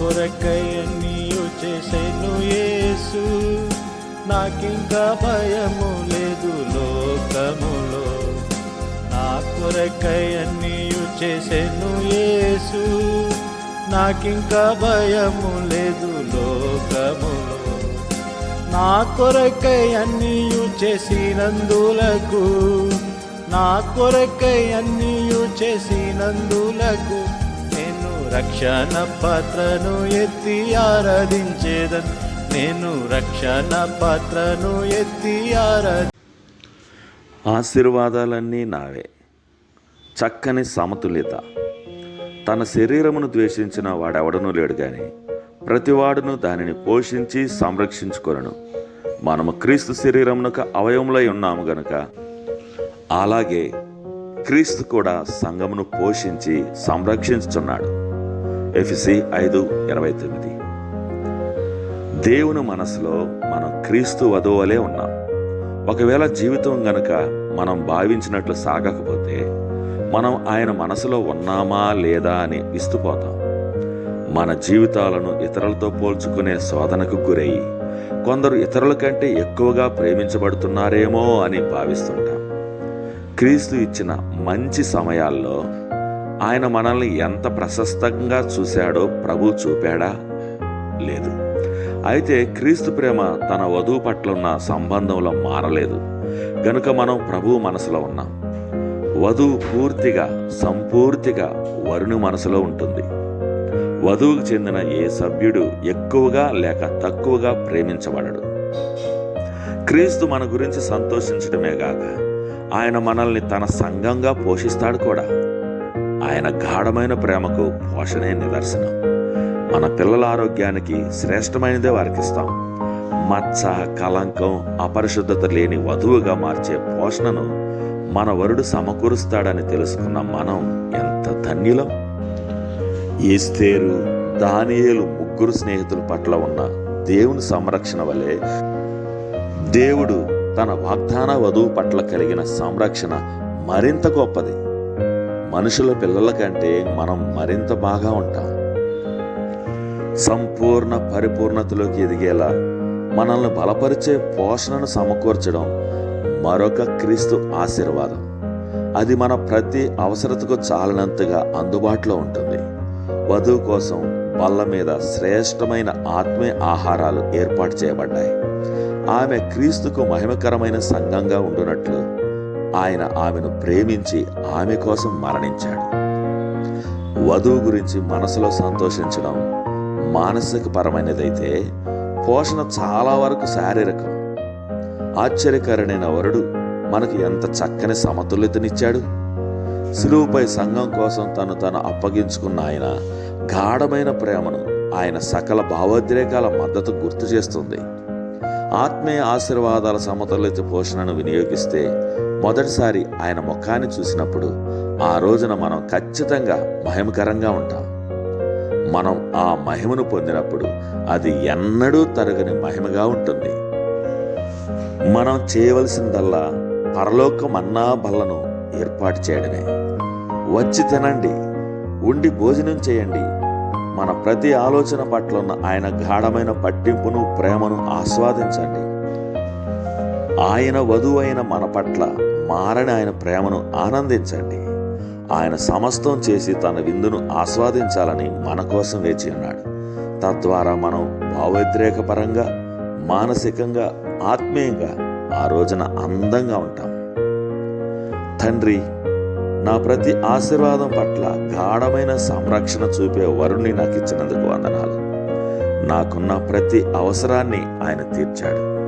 కొరకై నీవు చేసేను యేసు. నాకింకా భయము లేదు లోకములో. నా కొరకై నీవు చేసేను యేసు. నాకింకా భయము లేదు లోకములో. నా కొరకై అన్నీయు చేసినందులకు. నా కొరకై అన్నీయు చేసినందులకు. రక్షణ పాత్రను ఎత్తి ఆరాధించేదన్. నేను రక్షణ పాత్రను ఎత్తి ఆరాధి ఆశీర్వాదాలన్నీ నావే. చక్కని సమతుల్యత. తన శరీరమును ద్వేషించిన వాడెవడనూ లేడు కానీ ప్రతివాడును దానిని పోషించి సంరక్షించుకొనను. మనము క్రీస్తు శరీరమునకు అవయములై ఉన్నాము గనుక అలాగే క్రీస్తు కూడా సంఘమును పోషించి సంరక్షించుచున్నాడు. ఎఫ్సి ఐదు ఇరవై తొమ్మిది. దేవుని మనసులో మనం క్రీస్తు వధువలే ఉన్నాం. ఒకవేళ జీవితం గనక మనం భావించినట్లు సాగకపోతే మనం ఆయన మనసులో ఉన్నామా లేదా అని విస్తుపోతాం. మన జీవితాలను ఇతరులతో పోల్చుకునే శోధనకు గురయ్యి కొందరు ఇతరుల కంటే ఎక్కువగా ప్రేమించబడుతున్నారేమో అని భావిస్తుంటాం. క్రీస్తు ఇచ్చిన మంచి సమయాల్లో ఆయన మనల్ని ఎంత ప్రశస్తంగా చూశాడో ప్రభు చూపాడా? లేదు. అయితే క్రీస్తు ప్రేమ తన వధువు పట్ల ఉన్న సంబంధంలో మారలేదు. గనుక మనం ప్రభు మనసులో ఉన్నాం. వధువు పూర్తిగా సంపూర్తిగా వరుణు మనసులో ఉంటుంది. వధువుకు చెందిన ఏ సభ్యుడు ఎక్కువగా లేక తక్కువగా ప్రేమించబడడు. క్రీస్తు మన గురించి సంతోషించడమే గాక ఆయన మనల్ని తన సంఘంగా పోషిస్తాడు కూడా. ఆయన గాఢమైన ప్రేమకు పోషణే నిదర్శనం. మన పిల్లల ఆరోగ్యానికి శ్రేష్టమైనదే వారికి ఇస్తాం. మచ్చ కలంకం అపరిశుద్ధత లేని వధువుగా మార్చే పోషణను మన వరుడు సమకూరుస్తాడని తెలుసుకున్న మనం ఎంత ధన్యులం? ఈస్తేరు దానియేలు ముగ్గురు స్నేహితుల పట్ల ఉన్న దేవుని సంరక్షణ వలె దేవుడు తన వాగ్దాన వధువు పట్ల కలిగిన సంరక్షణ మరింత గొప్పది. మనుషుల పిల్లల కంటే మనం మరింత బాగా ఉంటాం. సంపూర్ణ పరిపూర్ణతలోకి ఎదిగేలా మనల్ని బలపరిచే పోషణను సమకూర్చడం మరొక క్రీస్తు ఆశీర్వాదం. అది మన ప్రతి అవసరతకు చాలినంతగా అందుబాటులో ఉంటుంది. వధువు కోసం బల్ల మీద శ్రేష్టమైన ఆత్మీయ ఆహారాలు ఏర్పాటు చేయబడ్డాయి. ఆమె క్రీస్తుకు మహిమకరమైన సంఘంగా ఉండునట్లు ఆయన ఆమెను ప్రేమించి ఆమె కోసం మరణించాడు. వధువు గురించి మనసులో సంతోషించడం మానసిక పరమైనదైతే పోషణ చాలా వరకు శారీరకం. ఆశ్చర్యకరుడైన వరుడు మనకు ఎంత చక్కని సమతుల్యతనిచ్చాడు. సులువుపై సంఘం కోసం తను తను అప్పగించుకున్న ఆయన గాఢమైన ప్రేమను ఆయన సకల భావోద్రేకాల మద్దతు గుర్తు చేస్తుంది. ఆత్మీయ ఆశీర్వాదాల సమతుల్యత పోషణను వినియోగిస్తే మొదటిసారి ఆయన ముఖాన్ని చూసినప్పుడు ఆ రోజున మనం ఖచ్చితంగా మహిమకరంగా ఉంటాం. మనం ఆ మహిమను పొందినప్పుడు అది ఎన్నడూ తరగని మహిమగా ఉంటుంది. మనం చేయవలసిందల్లా పరలోకం అన్నా బల్లను ఏర్పాటు చేయడమే. వచ్చి తినండి ఉండి భోజనం చేయండి. మన ప్రతి ఆలోచన పట్ల ఉన్న ఆయన గాఢమైన పట్టింపును ప్రేమను ఆస్వాదించండి. ఆయన వధువైన మన పట్ల మారని ఆయన ప్రేమను ఆనందించండి. ఆయన సమస్తం చేసి తన విందును ఆస్వాదించాలని మన కోసం వేచి ఉన్నాడు. తద్వారా మనం భావోద్రేకపరంగా మానసికంగా ఆత్మీయంగా ఆ రోజున అందంగా ఉంటాం. తండ్రి నా ప్రతి ఆశీర్వాదం పట్ల గాఢమైన సంరక్షణ చూపే వరుణ్ణి నాకు ఇచ్చినందుకు వందనాలు. నాకున్న ప్రతి అవసరాన్ని ఆయన తీర్చాడు.